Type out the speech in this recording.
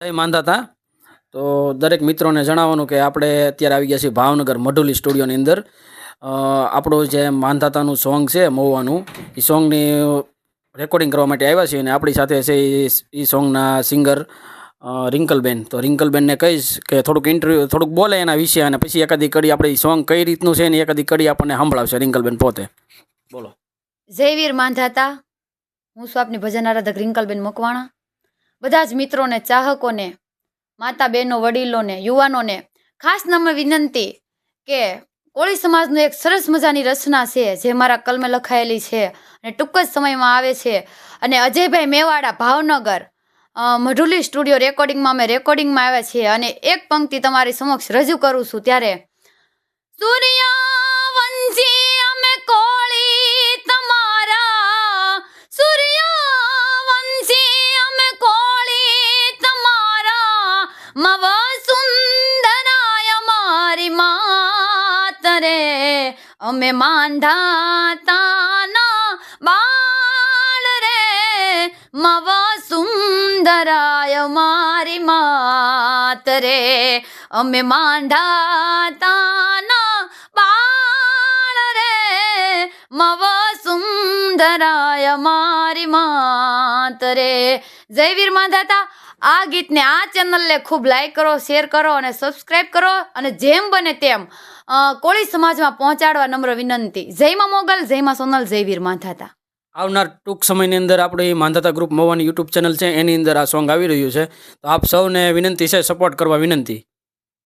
માંધાતા તો. દરેક મિત્રોને જણાવવાનું કે આપણે અત્યારે આવી ગયા છીએ ભાવનગર મઢુલી સ્ટુડિયોની અંદર. આપણું જે માંધાતાનું સોંગ છે મહુવાનું, એ સોંગની રેકોર્ડિંગ કરવા માટે આવ્યા છીએ અને આપણી સાથે છે એ સોંગના સિંગર રિંકલબેન. તો રિંકલબેનને કહીશ કે થોડુંક ઇન્ટરવ્યૂ થોડુંક બોલે એના વિશે અને પછી એકાદી કડી આપણે એ સોંગ કઈ રીતનું છે ને એકાદી કડી આપણને સંભળાવશે. રિંકલબેન, પોતે. બોલો. જયવીર માંધાતા, હું સ્વાપની ભજન આરાધક રિંકલબેન મકવાણા. બધા જ મિત્રોને, ચાહકોને માતા બહેનો વડીલોને, યુવાનોને ખાસ નામે વિનંતી કે કોળી સમાજનું એક સરસ મજાની રચના છે, જે મારા કલમે લખાયેલી છે અને ટૂંક જ સમયમાં આવે છે. અને અજયભાઈ મેવાડા, ભાવનગર મઢુલી સ્ટુડિયો રેકોર્ડિંગમાં અમે રેકોર્ડિંગમાં આવ્યા છીએ અને એક પંક્તિ તમારી સમક્ષ રજૂ કરું છું ત્યારે સૂર્યવંશી મવ સુંદરાય મારી માતરે અમે માંધાતાના બાળ રે મવ સુંદરાય મારી માતરે અમે માંધાતાના બાળ રે મવ સુંદરાય મારી માત રે જય વીર માંધાતા. આ ગીતને આ ચેનલને ખૂબ લાઈક કરો શેર કરો અને સબસ્ક્રાઈબ કરો. અને જેમ બને તેમ કોળી સમાજમાં પહોંચાડવા નમ્ર વિનંતી. જયમાં મોગલ, જયમાં સોનલ, જય વીર માંધાતા. આવનાર ટૂંક સમયની અંદર આપણી માંધાતા ગ્રુપ મોવાની યુટ્યુબ ચેનલ છે, એની અંદર આ સોંગ આવી રહ્યું છે. તો આપ સૌને વિનંતી છે સપોર્ટ કરવા વિનંતી.